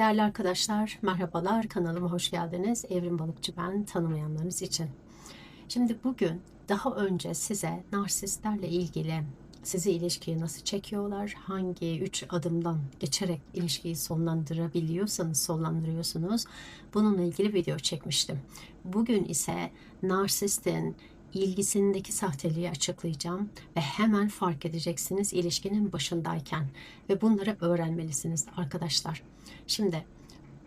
Değerli arkadaşlar, merhabalar. Kanalıma hoş geldiniz. Evrim Balıkçı ben, tanımayanlarınız için. Şimdi bugün daha önce size narsistlerle ilgili sizi ilişkiye nasıl çekiyorlar, hangi üç adımdan geçerek ilişkiyi sonlandırabiliyorsanız sonlandırıyorsunuz. Bununla ilgili video çekmiştim. Bugün ise narsistin ilgisindeki sahteliği açıklayacağım ve hemen fark edeceksiniz ilişkinin başındayken ve bunları öğrenmelisiniz arkadaşlar. Şimdi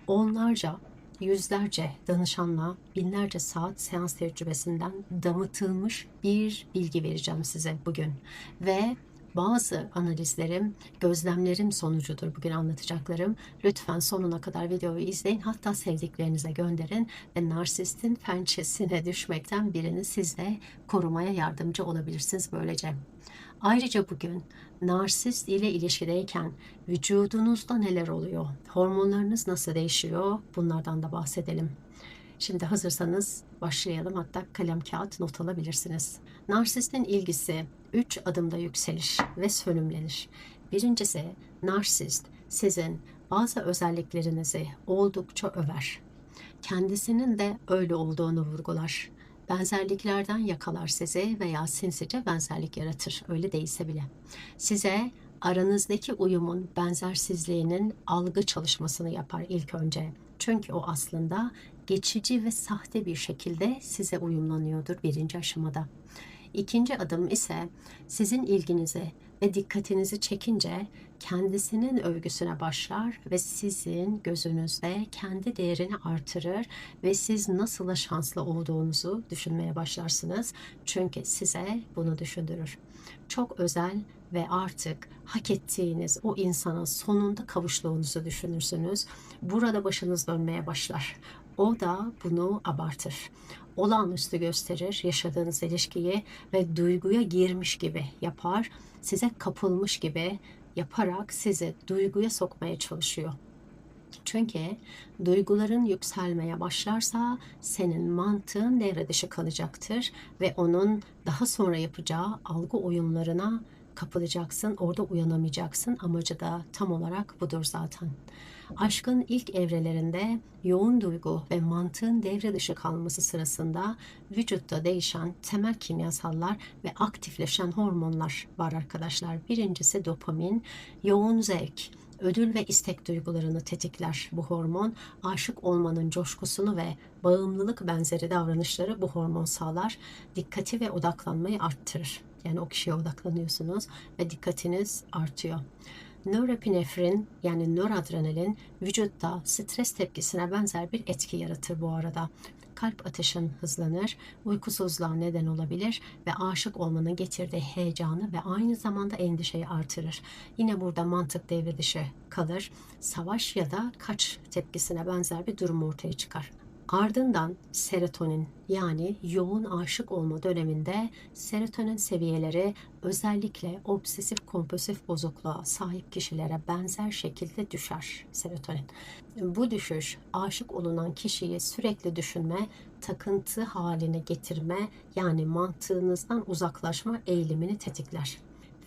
onlarca yüzlerce danışanla binlerce saat seans tecrübesinden damıtılmış bir bilgi vereceğim size bugün. Ve bazı analizlerim, gözlemlerim sonucudur bugün anlatacaklarım. Lütfen sonuna kadar videoyu izleyin. Hatta sevdiklerinize gönderin ve narsistin pençesine düşmekten birini siz de korumaya yardımcı olabilirsiniz böylece. Ayrıca bugün narsist ile ilişkideyken vücudunuzda neler oluyor? Hormonlarınız nasıl değişiyor? Bunlardan da bahsedelim. Şimdi hazırsanız başlayalım. Hatta kalem kağıt not alabilirsiniz. Narsistin ilgisi 3 adımda yükselir ve sönümlenir. Birincisi narsist sizin bazı özelliklerinizi oldukça över. Kendisinin de öyle olduğunu vurgular. Benzerliklerden yakalar sizi veya sinsice benzerlik yaratır. Öyle değilse bile. Size aranızdaki uyumun benzersizliğinin algı çalışmasını yapar ilk önce. Çünkü o aslında geçici ve sahte bir şekilde size uyumlanıyordur birinci aşamada. İkinci adım ise sizin ilginizi ve dikkatinizi çekince kendisinin övgüsüne başlar ve sizin gözünüzde kendi değerini artırır ve siz nasıl şanslı olduğunuzu düşünmeye başlarsınız. Çünkü size bunu düşündürür. Çok özel ve artık hak ettiğiniz o insana sonunda kavuştuğunuzu düşünürsünüz. Burada başınız dönmeye başlar. O da bunu abartır. Olağanüstü gösterir yaşadığınız ilişkiyi ve duyguya girmiş gibi yapar. Size kapılmış gibi yaparak sizi duyguya sokmaya çalışıyor. Çünkü duyguların yükselmeye başlarsa senin mantığın devre dışı kalacaktır ve onun daha sonra yapacağı algı oyunlarına kapılacaksın, orada uyanamayacaksın. Amacı da tam olarak budur zaten. Aşkın ilk evrelerinde yoğun duygu ve mantığın devre dışı kalması sırasında vücutta değişen temel kimyasallar ve aktifleşen hormonlar var arkadaşlar. Birincisi dopamin, yoğun zevk, ödül ve istek duygularını tetikler bu hormon. Aşık olmanın coşkusunu ve bağımlılık benzeri davranışları bu hormon sağlar. Dikkati ve odaklanmayı arttırır. Yani o kişiye odaklanıyorsunuz ve dikkatiniz artıyor. Nörepinefrin yani nöradrenalin vücutta stres tepkisine benzer bir etki yaratır bu arada. Kalp atışın hızlanır, uykusuzluğa neden olabilir ve aşık olmanın getirdiği heyecanı ve aynı zamanda endişeyi artırır. Yine burada mantık devre dışı kalır. Savaş ya da kaç tepkisine benzer bir durum ortaya çıkar. Ardından serotonin yani yoğun aşık olma döneminde serotonin seviyeleri özellikle obsesif kompulsif bozukluğa sahip kişilere benzer şekilde düşer serotonin. Bu düşüş aşık olunan kişiyi sürekli düşünme, takıntı haline getirme yani mantığınızdan uzaklaşma eğilimini tetikler.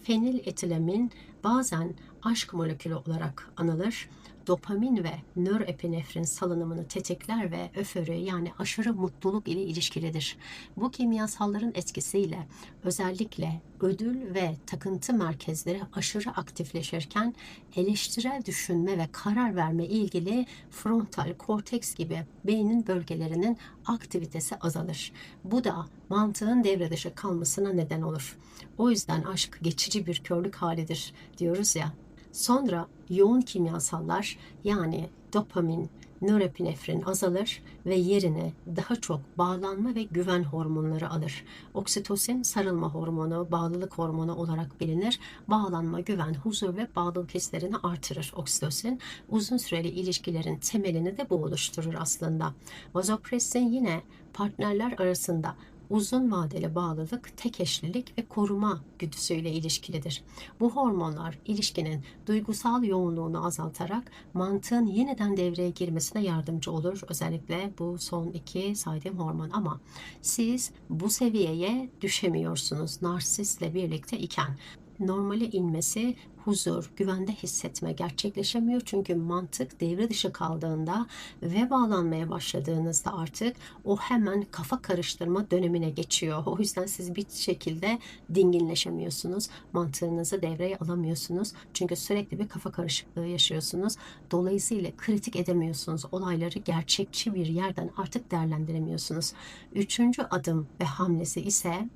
Feniletilemin bazen aşk molekülü olarak anılır dopamin ve nörepinefrin salınımını tetikler ve öförü yani aşırı mutluluk ile ilişkilidir. Bu kimyasalların etkisiyle özellikle ödül ve takıntı merkezleri aşırı aktifleşirken eleştirel düşünme ve karar verme ilgili frontal korteks gibi beynin bölgelerinin aktivitesi azalır. Bu da mantığın devre dışı kalmasına neden olur. O yüzden aşk geçici bir körlük halidir diyoruz ya. Sonra yoğun kimyasallar yani dopamin, nörepinefrin azalır ve yerine daha çok bağlanma ve güven hormonları alır. Oksitosin sarılma hormonu, bağlılık hormonu olarak bilinir. Bağlanma, güven, huzur ve bağlılık hislerini artırır oksitosin. Uzun süreli ilişkilerin temelini de bu oluşturur aslında. Vazopressin yine partnerler arasında uzun vadeli bağlılık, tek eşlilik ve koruma güdüsüyle ilişkilidir. Bu hormonlar ilişkinin duygusal yoğunluğunu azaltarak mantığın yeniden devreye girmesine yardımcı olur. Özellikle bu son iki saydığım hormon ama siz bu seviyeye düşemiyorsunuz narsistle birlikte iken normale inmesi huzur, güvende hissetme gerçekleşemiyor. Çünkü mantık devre dışı kaldığında ve bağlanmaya başladığınızda artık o hemen kafa karıştırma dönemine geçiyor. O yüzden siz bir şekilde dinginleşemiyorsunuz. Mantığınızı devreye alamıyorsunuz. Çünkü sürekli bir kafa karışıklığı yaşıyorsunuz. Dolayısıyla kritik edemiyorsunuz. Olayları gerçekçi bir yerden artık değerlendiremiyorsunuz. Üçüncü adım ve hamlesi ise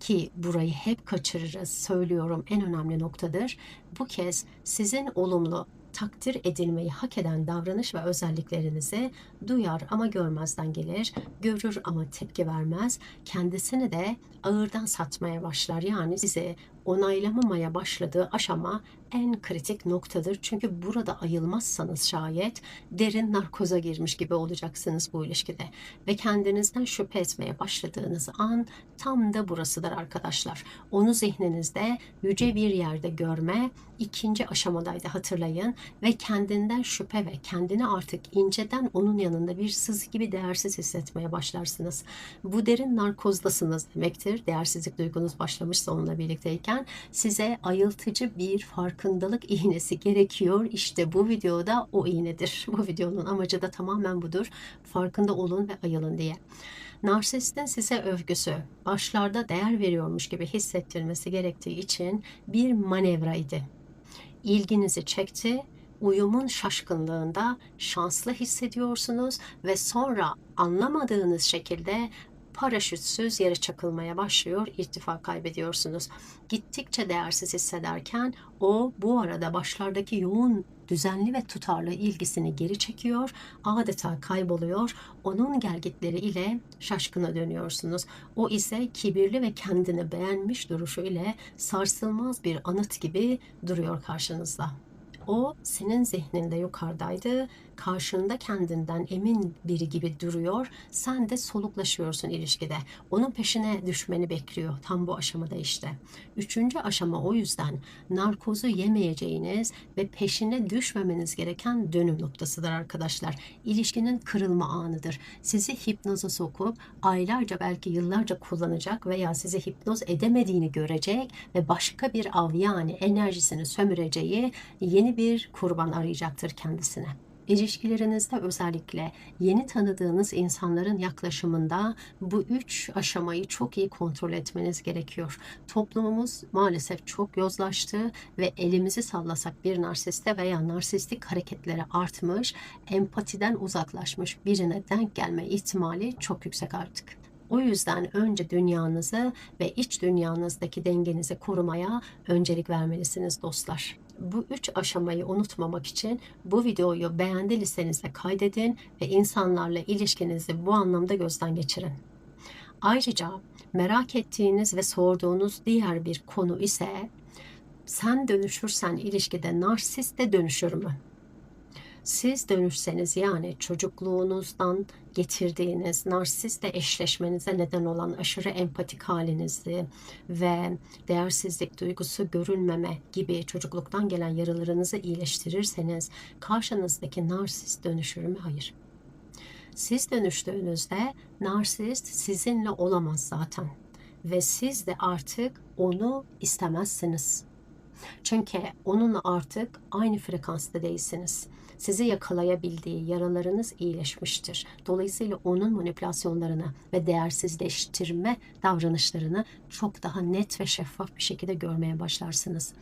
ki burayı hep kaçırırız söylüyorum en önemli noktadır. Bu kez sizin olumlu takdir edilmeyi hak eden davranış ve özelliklerinizi duyar ama görmezden gelir, görür ama tepki vermez, kendisini de ağırdan satmaya başlar. Yani sizi onaylamamaya başladığı aşama en kritik noktadır. Çünkü burada ayılmazsanız şayet derin narkoza girmiş gibi olacaksınız bu ilişkide. Ve kendinizden şüphe etmeye başladığınız an tam da burasıdır arkadaşlar. Onu zihninizde yüce bir yerde görme ikinci aşamadaydı hatırlayın. Ve kendinden şüphe ve kendini artık inceden onun yanında bir sız gibi değersiz hissetmeye başlarsınız. Bu derin narkozdasınız demektir. Değersizlik duygunuz başlamışsa onunla birlikteyken size ayıltıcı bir farkındalık iğnesi gerekiyor. İşte bu videoda o iğnedir. Bu videonun amacı da tamamen budur. Farkında olun ve ayılın diye. Narsistin size övgüsü, başlarda değer veriyormuş gibi hissettirmesi gerektiği için bir manevraydı. İlginizi çekti, uyumun şaşkınlığında şanslı hissediyorsunuz ve sonra anlamadığınız şekilde paraşütsüz yere çakılmaya başlıyor, irtifa kaybediyorsunuz. Gittikçe değersiz hissederken o bu arada başlardaki yoğun düzenli ve tutarlı ilgisini geri çekiyor, adeta kayboluyor. Onun gelgitleri ile şaşkına dönüyorsunuz. O ise kibirli ve kendini beğenmiş duruşu ile sarsılmaz bir anıt gibi duruyor karşınızda. O senin zihninde yukarıdaydı. Karşında kendinden emin biri gibi duruyor. Sen de soluklaşıyorsun ilişkide. Onun peşine düşmeni bekliyor. Tam bu aşamada işte. Üçüncü aşama o yüzden narkozu yemeyeceğiniz ve peşine düşmemeniz gereken dönüm noktasıdır arkadaşlar. İlişkinin kırılma anıdır. Sizi hipnoza sokup aylarca belki yıllarca kullanacak veya sizi hipnoz edemediğini görecek ve başka bir av yani enerjisini sömüreceği yeni bir kurban arayacaktır kendisine. İlişkilerinizde özellikle yeni tanıdığınız insanların yaklaşımında bu üç aşamayı çok iyi kontrol etmeniz gerekiyor. Toplumumuz maalesef çok yozlaştı ve elimizi sallasak bir narsiste veya narsistik hareketlere artmış, empatiden uzaklaşmış birine denk gelme ihtimali çok yüksek artık. O yüzden önce dünyanızı ve iç dünyanızdaki dengenizi korumaya öncelik vermelisiniz dostlar. Bu üç aşamayı unutmamak için bu videoyu beğendi listenize kaydedin ve insanlarla ilişkinizi bu anlamda gözden geçirin. Ayrıca merak ettiğiniz ve sorduğunuz diğer bir konu ise sen dönüşürsen ilişkide narsist de dönüşür mü? Siz dönüşseniz yani çocukluğunuzdan getirdiğiniz narsistle eşleşmenize neden olan aşırı empatik halinizi ve değersizlik duygusu görülmeme gibi çocukluktan gelen yaralarınızı iyileştirirseniz karşınızdaki narsist dönüşür mü? Hayır. Siz dönüştüğünüzde narsist sizinle olamaz zaten ve siz de artık onu istemezsiniz. Çünkü onunla artık aynı frekansta değilsiniz. Sizi yakalayabildiği yaralarınız iyileşmiştir. Dolayısıyla onun manipülasyonlarını ve değersizleştirme davranışlarını çok daha net ve şeffaf bir şekilde görmeye başlarsınız.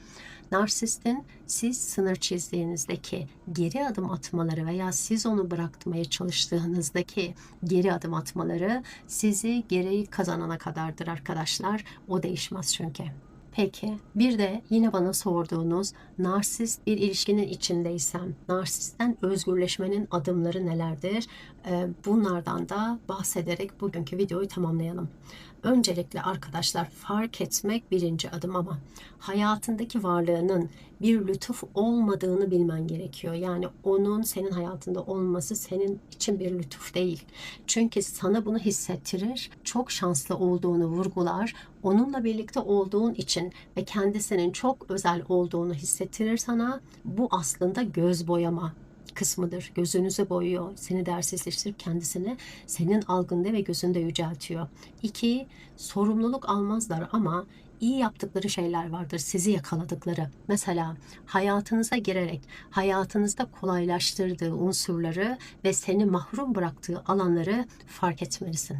Narsistin siz sınır çizdiğinizdeki geri adım atmaları veya siz onu bırakmaya çalıştığınızdaki geri adım atmaları sizi gereği kazanana kadardır arkadaşlar. O değişmez çünkü. Peki bir de yine bana sorduğunuz narsist bir ilişkinin içindeysem narsistten özgürleşmenin adımları nelerdir? Bunlardan da bahsederek bugünkü videoyu tamamlayalım. Öncelikle arkadaşlar fark etmek birinci adım ama hayatındaki varlığının bir lütuf olmadığını bilmen gerekiyor. Yani onun senin hayatında olması senin için bir lütuf değil. Çünkü sana bunu hissettirir, çok şanslı olduğunu vurgular, onunla birlikte olduğun için ve kendisinin çok özel olduğunu hissettirir sana. Bu aslında göz boyama kısmıdır. Gözünüzü boyuyor. Seni değersizleştirip kendisini senin algında ve gözünde yüceltiyor. İki, sorumluluk almazlar ama iyi yaptıkları şeyler vardır, sizi yakaladıkları. Mesela hayatınıza girerek hayatınızda kolaylaştırdığı unsurları ve seni mahrum bıraktığı alanları fark etmelisin.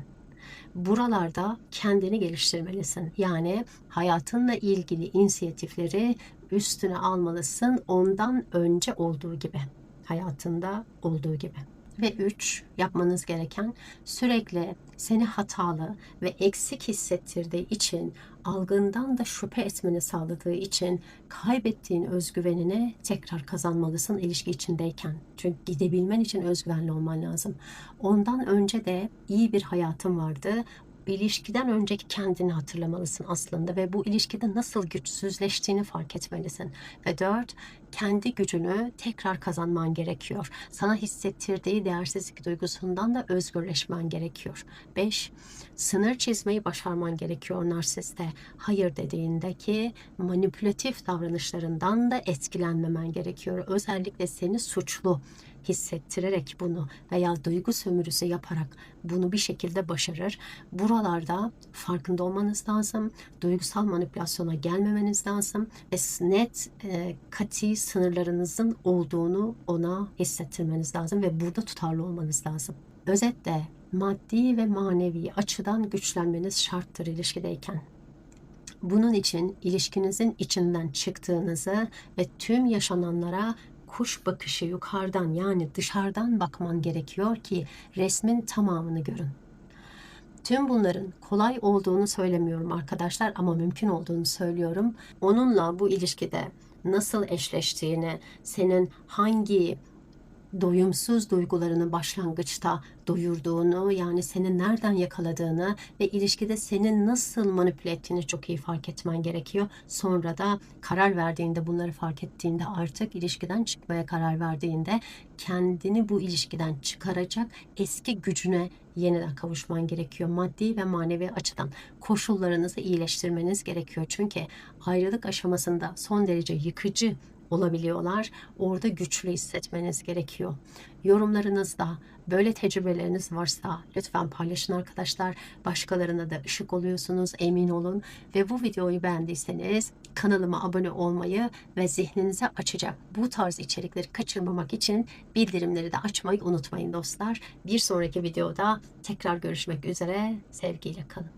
Buralarda kendini geliştirmelisin. Yani hayatınla ilgili inisiyatifleri üstüne almalısın ondan önce olduğu gibi. Hayatında olduğu gibi. Ve üç, yapmanız gereken sürekli seni hatalı ve eksik hissettirdiği için, algından da şüphe etmeni sağladığı için kaybettiğin özgüvenini tekrar kazanmalısın ilişki içindeyken. Çünkü gidebilmen için özgüvenli olman lazım. Ondan önce de iyi bir hayatın vardı ilişkiden önceki kendini hatırlamalısın aslında ve bu ilişkide nasıl güçsüzleştiğini fark etmelisin. Ve dört, kendi gücünü tekrar kazanman gerekiyor. Sana hissettirdiği değersizlik duygusundan da özgürleşmen gerekiyor. Beş, sınır çizmeyi başarman gerekiyor narsiste. Hayır dediğindeki manipülatif davranışlarından da etkilenmemen gerekiyor. Özellikle seni suçlu hissettirerek bunu veya duygu sömürüsü yaparak bunu bir şekilde başarır. Buralarda farkında olmanız lazım. Duygusal manipülasyona gelmemeniz lazım ve net, e, kati sınırlarınızın olduğunu ona hissettirmeniz lazım ve burada tutarlı olmanız lazım. Özetle maddi ve manevi açıdan güçlenmeniz şarttır ilişkideyken. Bunun için ilişkinizin içinden çıktığınızı ve tüm yaşananlara kuş bakışı yukarıdan yani dışarıdan bakman gerekiyor ki resmin tamamını görün. Tüm bunların kolay olduğunu söylemiyorum arkadaşlar ama mümkün olduğunu söylüyorum. Onunla bu ilişkide nasıl eşleştiğini, senin hangi doyumsuz duygularını başlangıçta doyurduğunu yani seni nereden yakaladığını ve ilişkide seni nasıl manipüle ettiğini çok iyi fark etmen gerekiyor. Sonra da karar verdiğinde bunları fark ettiğinde artık ilişkiden çıkmaya karar verdiğinde kendini bu ilişkiden çıkaracak eski gücüne yeniden kavuşman gerekiyor. Maddi ve manevi açıdan koşullarınızı iyileştirmeniz gerekiyor. Çünkü ayrılık aşamasında son derece yıkıcı olabiliyorlar. Orada güçlü hissetmeniz gerekiyor. Yorumlarınızda böyle tecrübeleriniz varsa lütfen paylaşın arkadaşlar. Başkalarına da ışık oluyorsunuz emin olun. Ve bu videoyu beğendiyseniz kanalıma abone olmayı ve zihninize açacak bu tarz içerikleri kaçırmamak için bildirimleri de açmayı unutmayın dostlar. Bir sonraki videoda tekrar görüşmek üzere. Sevgiyle kalın.